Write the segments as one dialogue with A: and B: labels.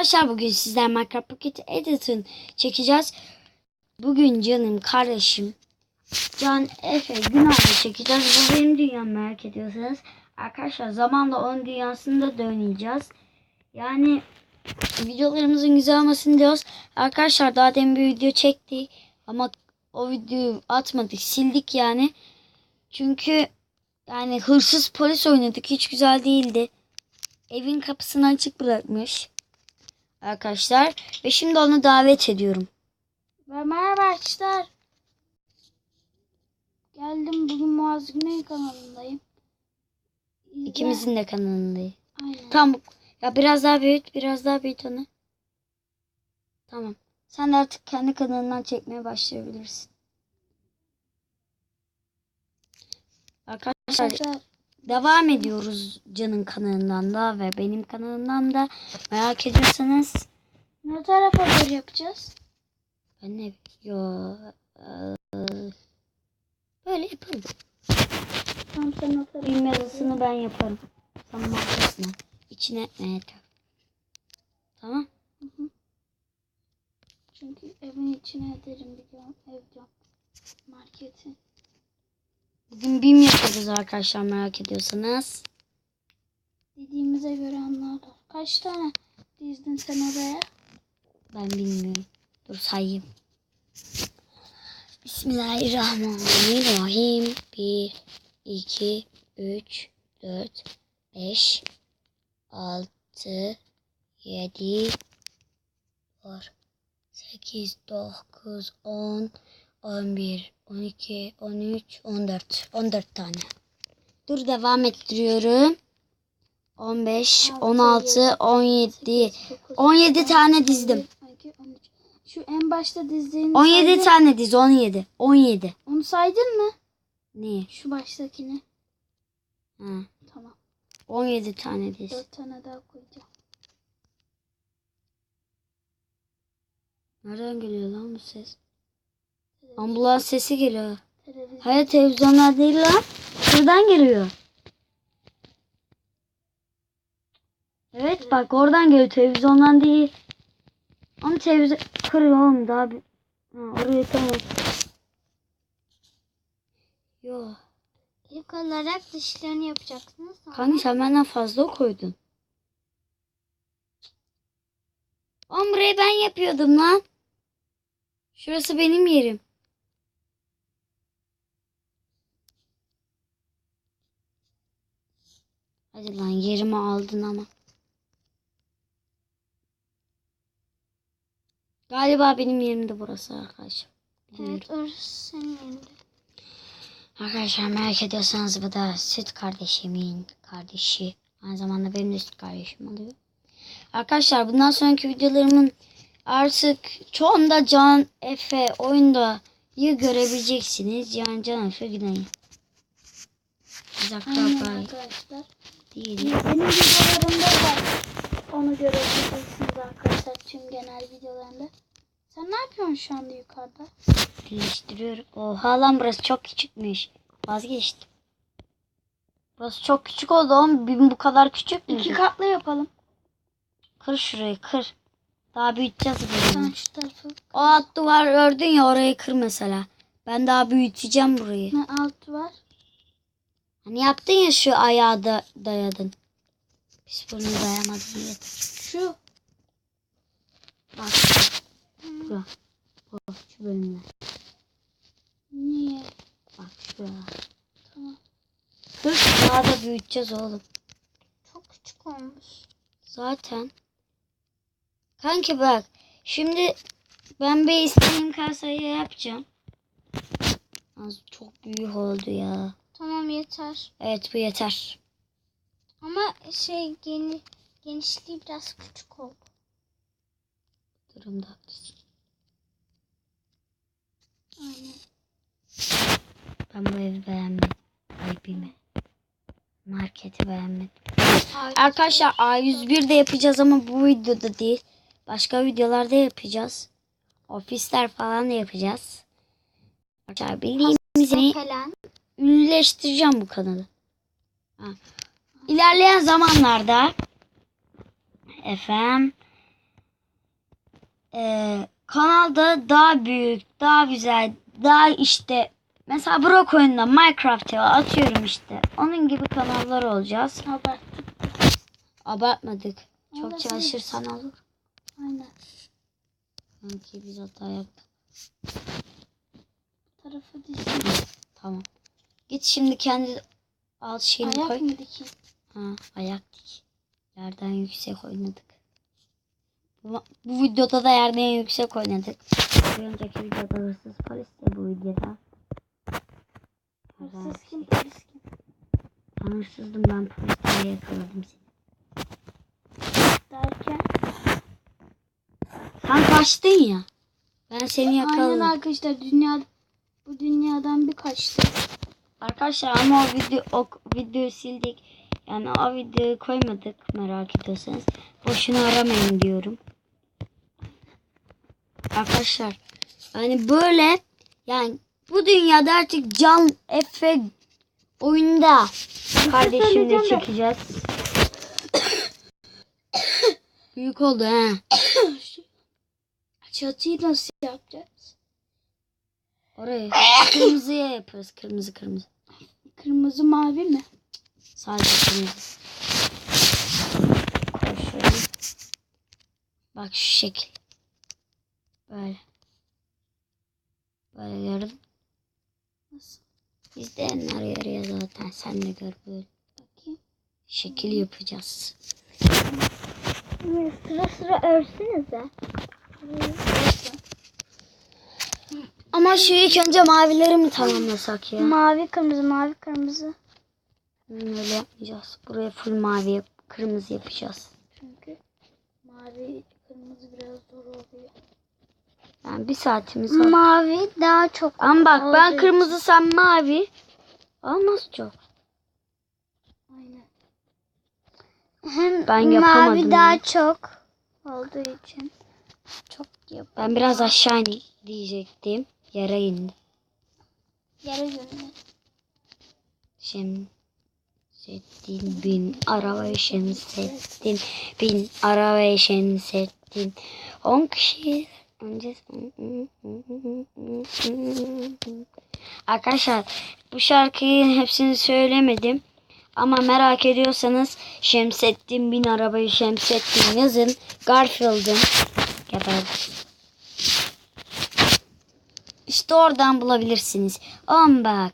A: Arkadaşlar bugün sizler Minecraft Pocket Edition çekeceğiz. Bugün canım kardeşim Can Efe Günah'la çekeceğiz. Bu benim dünyam merak ediyorsanız. Arkadaşlar zamanla onun dünyasında döneceğiz. Yani videolarımızın güzel olmasını diyoruz. Arkadaşlar daha demin bir video çektik. Ama o videoyu atmadık. Sildik yani. Çünkü yani hırsız polis oynadık. Hiç güzel değildi. Evin kapısını açık bırakmış. Arkadaşlar. Ve şimdi onu davet ediyorum.
B: Merhaba arkadaşlar. Geldim bugün Muaz Güney kanalındayım. İzle-
A: İkimizin de kanalındayız.
B: Aynen.
A: Tamam. Ya biraz daha büyüt. Biraz daha büyüt onu. Tamam. Sen de artık kendi kanalından çekmeye başlayabilirsin. Arkadaşlar
B: Arkadaşlar
A: devam ediyoruz Can'ın kanalından da ve benim kanalımdan da merak ediyorsanız
B: ne tarafa doğru yapacağız?
A: ben ne yo eee, böyle yapalım.
B: Tam sen o doğru.
A: yazısını ben yaparım. Tamam arkasına. İçine evet. Tamam.
B: Çünkü evin içine ederim biliyorum. Ev diyorum. Marketi.
A: Bugün BİM yapıyoruz arkadaşlar merak ediyorsanız.
B: Dediğimize göre anlarlar. Kaç tane dizdin sen oraya?
A: Ben bilmiyorum. Dur sayayım. Bismillahirrahmanirrahim. 1, 2, 3, 4, 5, 6, 7, 8, 9, 10, 11, 12, 13, 14. 14 tane. Dur devam ettiriyorum. 15, 16, 17, 17 tane dizdim.
B: 12, 13. Şu en başta dizdiğin
A: 17
B: saydın-
A: tane diz 17. 17.
B: Onu saydın mı?
A: Ne?
B: Şu baştakini.
A: Ha.
B: Tamam.
A: 17 tane diz.
B: Dört tane daha koyacağım.
A: Nereden geliyor lan bu ses? Ambulans sesi geliyor.
B: Televizyon.
A: Hayır televizyonlar değil lan. Şuradan geliyor. Evet bak oradan geliyor televizyondan değil. Ama televizyon kırıyor oğlum daha bir. Ha, oraya tamam. Yo.
B: İlk olarak dışlarını yapacaksınız.
A: Kanka sen benden fazla koydun. Oğlum burayı ben yapıyordum lan. Şurası benim yerim. Hadi lan yerimi aldın ama. Galiba benim yerim de burası arkadaşlar. Bilmiyorum.
B: Evet orası senin yerinde.
A: Arkadaşlar merak ediyorsanız bu da süt kardeşimin kardeşi. Aynı zamanda benim de süt kardeşim oluyor. Arkadaşlar bundan sonraki videolarımın artık çoğunda Can Efe oyunda görebileceksiniz. Yani Can Efe Günay'ı. Biz
B: Aynen arkadaşlar.
A: Değiliz.
B: Benim videolarımda da onu görebileceksiniz arkadaşlar tüm genel videolarında. Sen ne yapıyorsun şu anda yukarıda?
A: Birleştiriyorum. Oha lan burası çok küçükmüş. Vazgeçtim. Burası çok küçük oldu oğlum. Bir- Bu kadar küçük mü?
B: İki katlı yapalım.
A: Kır şurayı kır. Daha büyüteceğiz
B: Sen
A: bunu.
B: şu tarafı.
A: O alt duvar ördün ya orayı kır mesela. Ben daha büyüteceğim burayı.
B: Ne alt var?
A: Hani yaptın ya şu ayağı da dayadın. Biz bunu dayamadım diye.
B: Şu.
A: Bak. Şu. Bu, şu bölümler.
B: Niye?
A: Bak şuralar.
B: Tamam.
A: Kır daha da büyüteceğiz oğlum.
B: Çok küçük olmuş.
A: Zaten. Kanki bak. Şimdi ben bir istediğim kasayı yapacağım. Az çok büyük oldu ya.
B: Tamam yeter.
A: Evet bu yeter.
B: Ama şey geni, genişliği biraz küçük oldu.
A: Durumda haklısın.
B: Aynen.
A: Ben bu evi beğenmedim. Kalbimi. Marketi beğenmedim.
B: Ay,
A: Arkadaşlar A101'de yapacağız ama bu videoda değil. Başka videolarda yapacağız. Ofisler falan da yapacağız. Arkadaşlar bildiğimiz. Ünlüleştireceğim bu kanalı. Ha. İlerleyen zamanlarda efendim e, kanalda daha büyük, daha güzel, daha işte mesela Brock oyununda Minecraft'a atıyorum işte. Onun gibi kanallar olacağız.
B: Abarttık.
A: Abartmadık. Çok
B: Olabilir.
A: çalışırsan olur.
B: Aynen.
A: Sanki biz hata yaptık.
B: Bu tarafı dizdim.
A: Tamam. Git şimdi kendi alt şeyini koy.
B: Ayak mı dikeyim?
A: Ha, ayak dik. Yerden yüksek oynadık. Bu, bu videoda da yerden yüksek oynadık. Bir önceki videoda hırsız polis de bu videoda.
B: Hırsız kim polis kim?
A: Ben hırsızdım ben polis diye yakaladım seni.
B: Derken.
A: Sen kaçtın ya. Ben seni
B: Aynen
A: yakaladım.
B: arkadaşlar dünya bu dünyadan bir kaçtı.
A: Arkadaşlar ama o video o videoyu sildik. Yani o videoyu koymadık merak ediyorsanız. Boşuna aramayın diyorum. Arkadaşlar yani böyle yani bu dünyada artık can efe oyunda kardeşimle
B: söyleyeceğim de-
A: çekeceğiz. Büyük oldu ha.
B: Çatıyı nasıl yapacağız?
A: Orayı kırmızıya yaparız. Kırmızı kırmızı.
B: Kırmızı mavi mi?
A: Sadece kırmızı. Bak şu şekil. Böyle. Böyle gördün.
B: Nasıl?
A: İzleyenler yarıyor zaten. Sen de gör böyle.
B: Bakayım.
A: Şekil yapacağız.
B: Sıra sıra örsünüze.
A: Ama şu ilk önce mavileri mi tamamlasak ya?
B: Mavi kırmızı mavi kırmızı.
A: Hmm, Öyle yapmayacağız. Buraya full mavi kırmızı yapacağız.
B: Çünkü mavi kırmızı biraz zor oluyor.
A: Yani bir saatimiz var.
B: Mavi daha çok.
A: Ama bak ben
B: olduğu
A: kırmızı sen mavi. Olmaz çok.
B: Aynen. Hem
A: Ben yapamadım
B: mavi daha çok olduğu için çok yap.
A: Ben biraz aşağı diyecektim. Yere indi.
B: Yere yönüne.
A: Şemsettin bin arabaya Şemsettin bin arabaya Şemsettin. 10 kişi önce Arkadaşlar bu şarkıyı hepsini söylemedim. Ama merak ediyorsanız Şemsettin bin arabayı Şemsettin yazın. Garfield'ın ya da işte oradan bulabilirsiniz. On bak.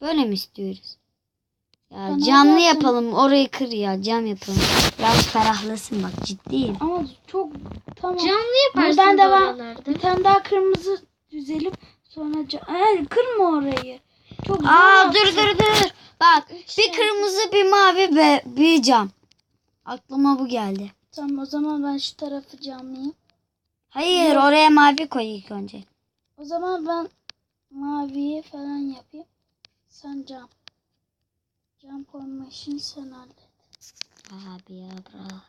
A: Böyle mi istiyoruz? Ya
B: Bana
A: canlı
B: zaten-
A: yapalım. Orayı kır ya. Cam yapalım. Biraz ferahlasın bak ciddiyim.
B: Ama çok tamam.
C: Canlı yaparsın
B: Buradan devam.
C: oralarda.
B: Bir tane daha kırmızı düzelim. Sonra ca- Ay, kırma orayı. Çok
A: Aa dur dur dur. Bak
B: Üç
A: bir
B: şey.
A: kırmızı bir mavi ve bir cam. Aklıma bu geldi.
B: Tamam o zaman ben şu tarafı camlayayım.
A: Hayır
B: Yok.
A: oraya mavi koy ilk önce.
B: O zaman ben maviyi falan yapayım. Sen cam. Cam koyma işini sen hallet.
A: Abi ya bra.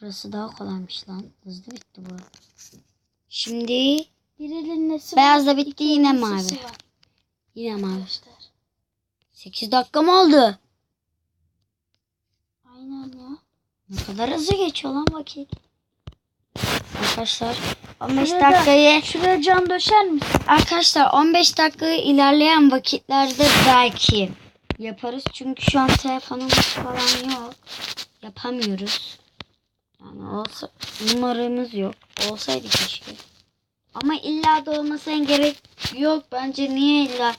A: Burası daha kolaymış lan. Hızlı bitti bu. Şimdi
B: Birinin nesi
A: Beyaz da bitti, yine mavi.
B: var
A: yine mavi.
B: Arkadaşlar.
A: 8 dakika mı oldu?
B: Aynen ya.
A: Ne kadar hızlı geçiyor lan vakit. Arkadaşlar 15
B: Şurada-
A: dakikayı
B: Şuraya cam döşer misin?
A: Arkadaşlar 15 dakika ilerleyen vakitlerde belki yaparız. Çünkü şu an telefonumuz falan yok. Yapamıyoruz. Yani olsa numaramız yok. Olsaydı keşke. Ama illa da olmasına gerek yok. Bence niye illa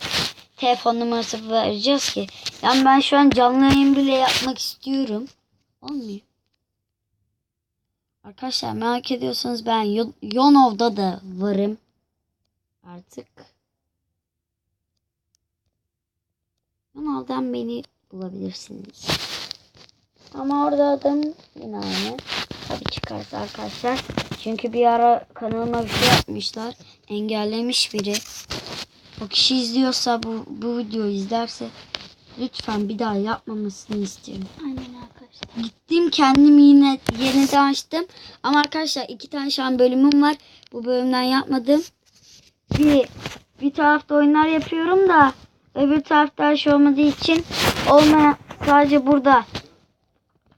A: telefon numarası vereceğiz ki? Yani ben şu an canlı yayın bile yapmak istiyorum. Olmuyor. Arkadaşlar merak ediyorsanız ben Yo- Yonov'da da varım. Artık. Yonov'dan beni bulabilirsiniz. Ama orada adım yine aynı. Tabii çıkarsa arkadaşlar. Çünkü bir ara kanalıma bir şey yapmışlar. Engellemiş biri. O kişi izliyorsa bu, bu videoyu izlerse lütfen bir daha yapmamasını istiyorum.
B: Aynen.
A: Gittim kendim yine yeniden açtım. Ama arkadaşlar iki tane şu an bölümüm var. Bu bölümden yapmadım. Bir, bir tarafta oyunlar yapıyorum da öbür tarafta her şey olmadığı için olmayan sadece burada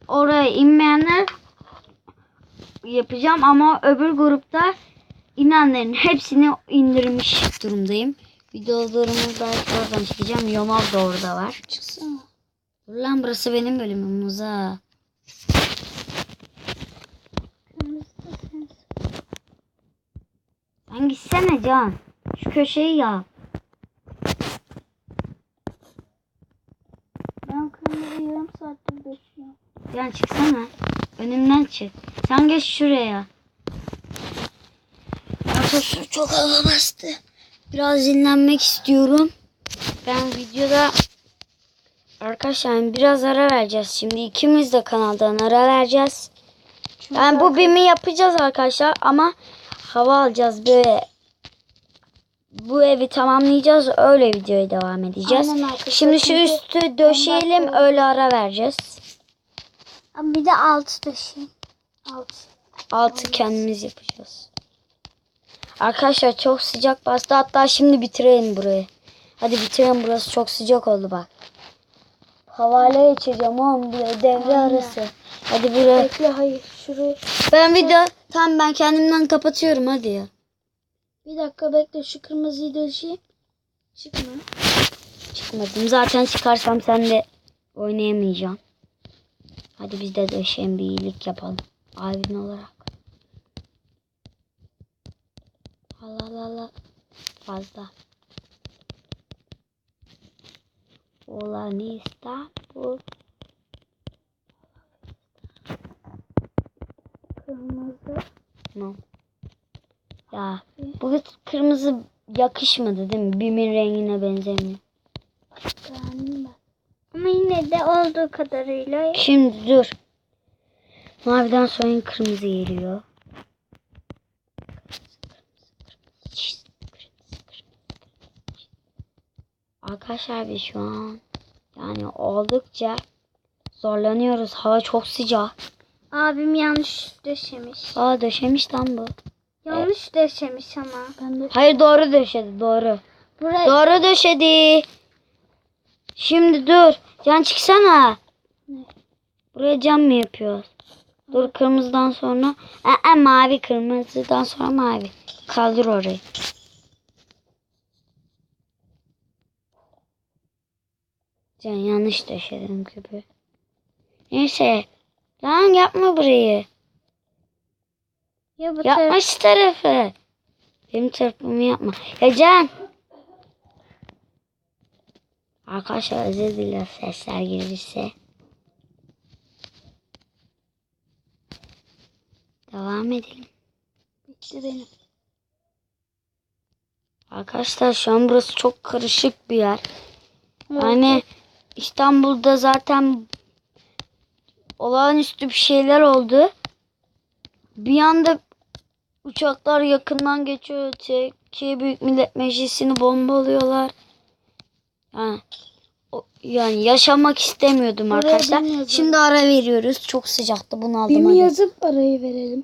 A: oraya inmeyenler yapacağım ama öbür grupta inanların hepsini indirmiş durumdayım. Videolarımı belki oradan çekeceğim. Yomal da orada var.
B: Çıksana.
A: Dur lan burası benim bölümüm Muza. Sen gitsene Can. Şu köşeyi yap.
B: Ben kırmızı yarım saattir bekliyorum.
A: Can çıksana. Önümden çık. Sen geç şuraya. Çok hava bastı. Biraz dinlenmek istiyorum. Ben videoda Arkadaşlar biraz ara vereceğiz. Şimdi ikimiz de kanaldan ara vereceğiz.
B: Çünkü
A: Yani bu bimi yapacağız arkadaşlar ama hava alacağız böyle. Bu evi tamamlayacağız. Öyle videoya devam edeceğiz.
B: Aynen arkadaşlar,
A: Şimdi şu üstü döşeyelim öyle ara vereceğiz.
B: Bir de altı döşeyim. Altı.
A: Altı kendimiz yapacağız. Arkadaşlar çok sıcak bastı. Hatta şimdi bitirelim burayı. Hadi bitirelim burası çok sıcak oldu bak. Havale geçeceğim oğlum buraya devre
B: Aynen.
A: arası. Hadi buraya.
B: Bekle hayır. Şurayı.
A: Ben video tam ben kendimden kapatıyorum hadi ya.
B: Bir dakika bekle. Şu kırmızıyı döşeyim. Çıkma.
A: Çıkmadım. Zaten çıkarsam sen de oynayamayacağım. Hadi biz de döşeyen bir iyilik yapalım. Abin olarak. Allah Allah Allah. Fazla. Olan İstanbul.
B: Kırmızı.
A: No. Ya bu kırmızı yakışmadı değil mi? Bimin rengine benzemiyor.
B: Ama yine de olduğu kadarıyla
A: Şimdi dur. Maviden sonra kırmızı geliyor. Arkadaşlar biz şu an yani oldukça zorlanıyoruz. Hava çok sıcak.
B: abim yanlış döşemiş.
A: Aa döşemiş lan bu.
B: Yanlış döşemiş ama. Ben de
A: Hayır doğru döşedi doğru.
B: buraya
A: Doğru döşedi. Şimdi dur. Can çıksana.
B: Ne?
A: Buraya cam mı yapıyoruz? Dur kırmızıdan sonra. Aa, mavi kırmızıdan sonra mavi. Kaldır orayı. Can yanlış döşedim gibi. Neyse. Lan yapma burayı.
B: ya bu
A: Yapma
B: taraf
A: şu tarafı. Benim tarafımı yapma. Ya Can. Arkadaşlar özür dilerim sesler gelirse. Devam edelim.
B: bitti benim.
A: Arkadaşlar şu an burası çok karışık bir yer. Yani İstanbul'da zaten olağanüstü bir şeyler oldu. Bir anda uçaklar yakından geçiyor. Türkiye Büyük Millet Meclisi'ni bombalıyorlar. Yani, o- yani yaşamak istemiyordum
B: Buraya
A: arkadaşlar. Şimdi ara veriyoruz. Çok sıcaktı. Bunu aldım.
B: Bir mi yazıp arayı verelim.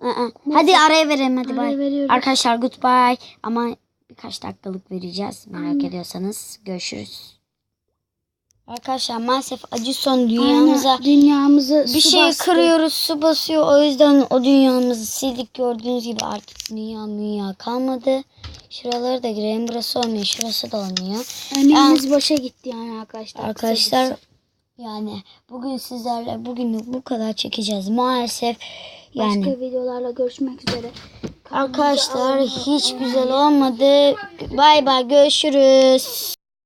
A: Aa, Hadi araya verelim hadi
B: Araya
A: bay.
B: veriyoruz.
A: Arkadaşlar goodbye ama birkaç dakikalık vereceğiz merak ediyorsanız. Görüşürüz. Arkadaşlar maalesef acı son dünyamıza
B: Aynen, dünyamızı
A: bir
B: su
A: şey
B: bastı.
A: kırıyoruz su basıyor o yüzden o dünyamızı sildik gördüğünüz gibi artık dünya dünya kalmadı. Şuraları da girelim burası olmuyor şurası da olmuyor.
B: Emeğimiz boşa gitti yani arkadaşlar.
A: Arkadaşlar yani bugün sizlerle bugünlük bu kadar çekeceğiz maalesef yani.
B: Başka videolarla görüşmek üzere.
A: Arkadaşlar hiç güzel olmadı. Bay bay görüşürüz.